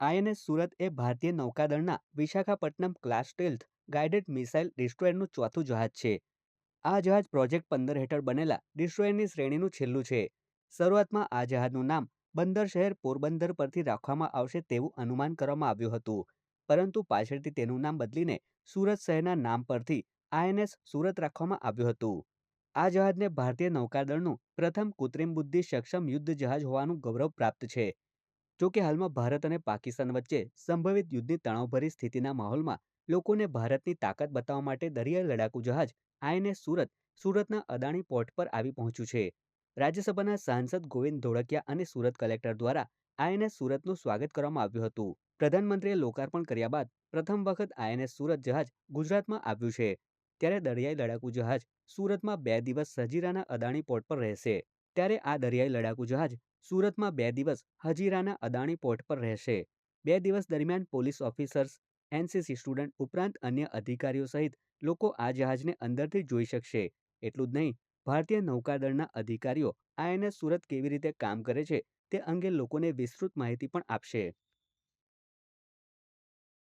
INS Surat એ ભારતીય નૌકાદળના Visakhapatnam class stealth guided missile ડિસ્ટ્રોયરનું ચોથું જહાજ છે. આ જહાજ પ્રોજેક્ટ પંદર હેઠળ બનેલા ડિસ્ટ્રોયરની શ્રેણીનું છેલ્લું છે. શરૂઆતમાં આ જહાજનું નામ બંદર શહેર પોરબંદર પરથી રાખવામાં આવશે તેવું અનુમાન કરવામાં આવ્યું હતું. પરંતુ પાછળથી તેનું નામ બદલીને સુરત શહેરના નામ પરથી આઈએનએસ સુરત રાખવામાં આવ્યું હતું. આ જહાજને ભારતીય નૌકાદળનું પ્રથમ કૃત્રિમ બુદ્ધિ સક્ષમ યુદ્ધ જહાજ હોવાનું ગૌરવ પ્રાપ્ત છે. જો કે હાલમાં ભારત અને પાકિસ્તાન વચ્ચે સંભવિત યુદ્ધની તણાવભરી સ્થિતિના માહોલમાં લોકોને ભારતની તાકાત બતાવવા માટે દરિયાઈ લડાકુ જહાજ આઈએનએસ સુરત, સુરતના અદાણી પોર્ટ પર આવી પહોંચ્યું છે. રાજ્યસભાના સાંસદ ગોવિંદ ધોળકિયા અને સુરત કલેક્ટર દ્વારા આઈએનએસ સુરતનું સ્વાગત કરવામાં આવ્યું હતું. પ્રધાનમંત્રીએ લોકાર્પણ કર્યા બાદ પ્રથમ વખત આઈએનએસ સુરત જહાજ ગુજરાતમાં આવ્યું છે. ત્યારે દરિયાઈ લડાકુ જહાજ સુરતમાં બે દિવસ સજીરાના અદાણી પોર્ટ પર રહેશે. ત્યારે આ દરિયાઈ લડાકુ જહાજ સુરતમાં બે દિવસ હજીરાના અદાણી પોર્ટ પર રહેશે. બે દિવસ દરમિયાન પોલીસ ઓફિસર્સ, એનસીસી સ્ટુડન્ટ ઉપરાંત અન્ય અધિકારીઓ સહિત લોકો આ જહાજને અંદરથી જોઈ શકશે. એટલું જ નહીં, ભારતીય નૌકાદળના અધિકારીઓ આઈએનએસ સુરત કેવી રીતે કામ કરે છે તે અંગે લોકોને વિસ્તૃત માહિતી પણ આપશે.